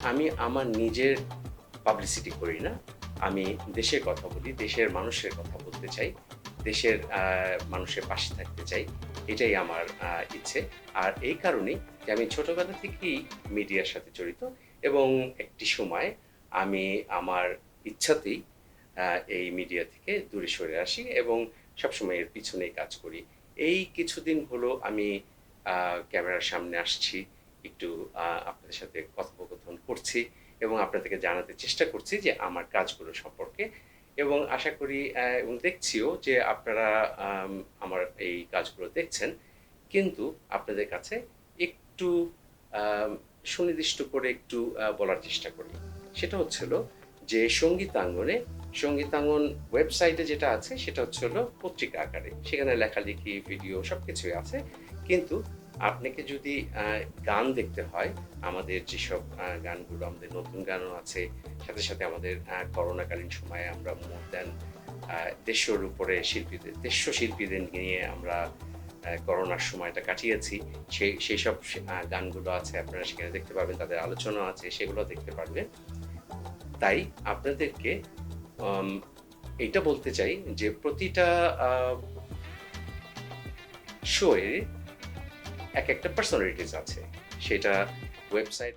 আমি আমার নিজের পাবলিসিটি করি না। আমি দেশের কথা বলি, দেশের মানুষের কথা বলতে চাই, দেশের মানুষের পাশে থাকতে চাই, এটাই আমার ইচ্ছে। আর এই কারণেই যে আমি ছোটবেলা থেকেই মিডিয়ার সাথে জড়িত এবং একটি সময় আমি আমার ইচ্ছাতেই এই মিডিয়া থেকে দূরে সরে আসি এবং সবসময় এর পিছনেই কাজ করি। এই কিছুদিন হলো আমি ক্যামেরার সামনে আসছি। একটু আপনাদের সাথে কথোপকথন করছি এবং আপনাদেরকে জানাতে চেষ্টা করছি যে আমার কাজগুলো সম্পর্কে। এবং আশা করি এবং দেখছিও যে আপনারা আমার এই কাজগুলো দেখছেন। কিন্তু আপনাদের কাছে একটু সুনির্দিষ্ট করে একটু বলার চেষ্টা করি। সেটা হচ্ছিল যে সঙ্গীতাঙ্গনে, সঙ্গীতাঙ্গন ওয়েবসাইটে যেটা আছে সেটা হচ্ছে হলো পত্রিকা আকারে। সেখানে লেখালেখি, ভিডিও সব কিছুই আছে। কিন্তু আপনাকে যদি গান দেখতে হয়, আমাদের যেসব গানগুলো আমাদের নতুন গানও আছে, সাথে সাথে আমাদের করোনাকালীন সময়ে আমরা মোর দেন দেড়শোর উপরে শিল্পীদের দেড়শো শিল্পীদের নিয়ে আমরা করোনার সময়টা কাটিয়েছি। সেই সেই সব গানগুলো আছে, আপনারা সেখানে দেখতে পাবেন তাদের আলোচনা আছে, সেগুলো দেখতে পারবেন। তাই আপনাদেরকে এটা বলতে চাই যে প্রতিটা শোয়ে এক একটা পার্সোনালিটিস আছে। সেটা ওয়েবসাইট